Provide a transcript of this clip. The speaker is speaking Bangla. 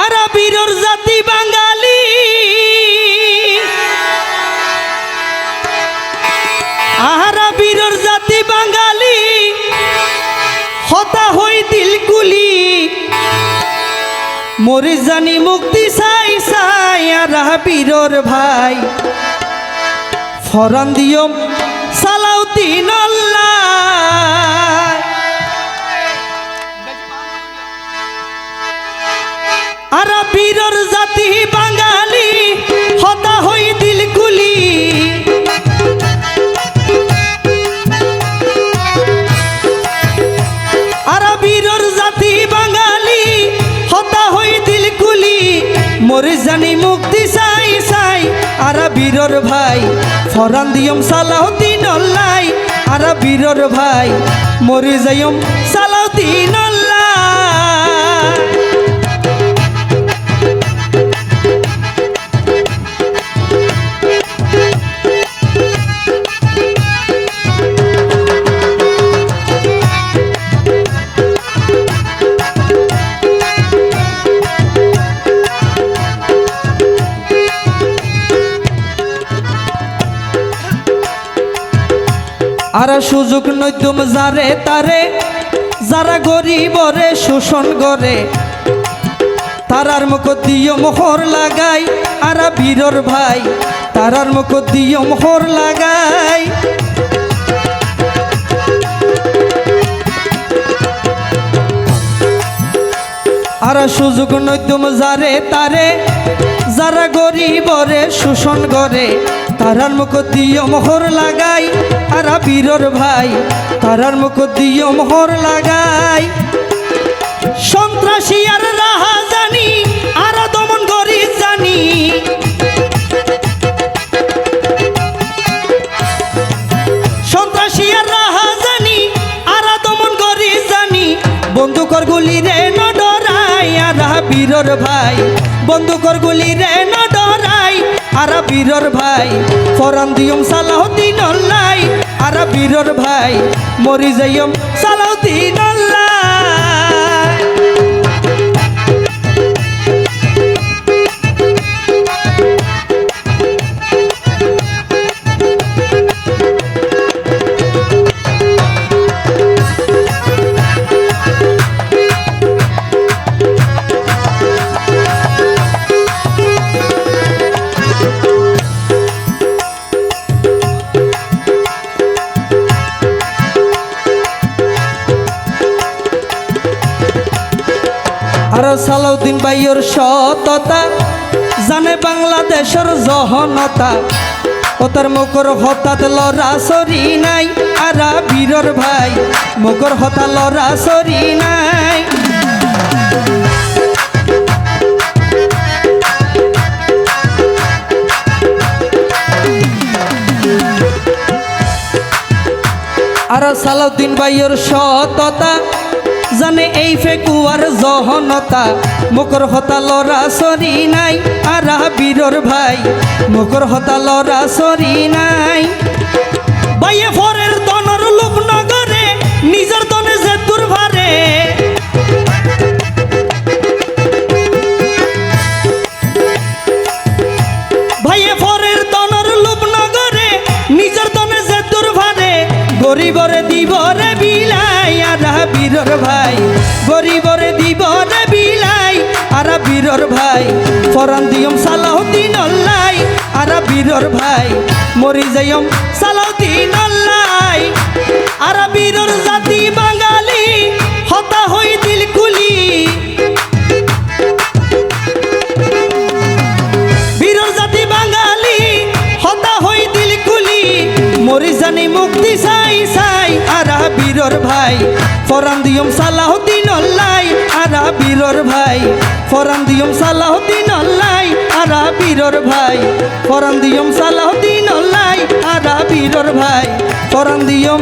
আর বীরর জাতি বাঙালি। আহারা বীরর জাতি বাঙালি। হতা হই দিলকুলি মরে জানি মুক্তি চাই চাই আর বীরর ভাই। ফরান দিয়ম সালাউদ্দিন জানি মুক্তি চাই চাই। আর বীরর ভাই, ফরান দিয়ম সালাহতি নল্লাই আর বীরর ভাই, মরে যাইম সালাউদ্দিন আর সুযোগ নৈদম যারে তারে, যারা গরিবরে শোষণ করে। তারার মুখ দিয় মোহর লাগাই, আর বীরর ভাই, তারার মুখ দিয় মোহর লাগাই। আর সুযোগ নৈদম যারে তারে, যারা গরিবরে শোষণ করে। তারার মুখ দিয় মোহর লাগাই আর বীরর ভাই, তারার মুখ দিয় মোহর লাগাই। সন্ত্রাসী আর রাহা জানি আর দমন করি জানি। সন্ত্রাসী আর রাহা জানি আর দমন করি জানি। বন্দুকর গুলি রে ন ডরাই, আর বীরর ভাই। বন্দুকর গুলি রে ন ডরাই, আর বীরর ভাই। ফরান দিয়ম সালাউদ্দিন অল্লাই আর বীরর ভাই মরি যাইম সালাউদ্দিন অল্লাই আর সালাউদ্দিন বাইয়ের সততা, জানে বাংলাদেশের জহনতা ও তার মুখর হঠাৎ লড়া সরি নাই, আর বীরর ভাই, মুখর হতা লড়া সরি নাই। আর সালাউদ্দিন বাইয়ের সততা জানে এই ফেকুয়ার জহনতা। মুখর হতা লড়া সরি নাই, আর বীরর ভাই। মুখর হতা লড়া সরি নাই। বাইয়ে ফরের দনর ভাইয়ে ফরের দনর লোক নগরে নিজের দনে যে দুর্ভারে গরিবরে দিবরে বিলাই আর বীরর ভাই, গরিবরে দিবরে বিলাই। আরা বীরর ভাই, ফরান দিয়ম সালাউদ্দিন অল্লাই আরা বীরর ভাই, মরি যাইম সালাউদ্দিন বীরর ভাই, ফরান দিয়ম সালাহদ্দিন অল্লাই আরা বীরর ভাই। ফরান দিয়ম সালাহদ্দিন অল্লাই আরা বীরর ভাই। ফরান দিয়ম সালাহদ্দিন অল্লাই আরা বীরর ভাই। ফরান দিয়ম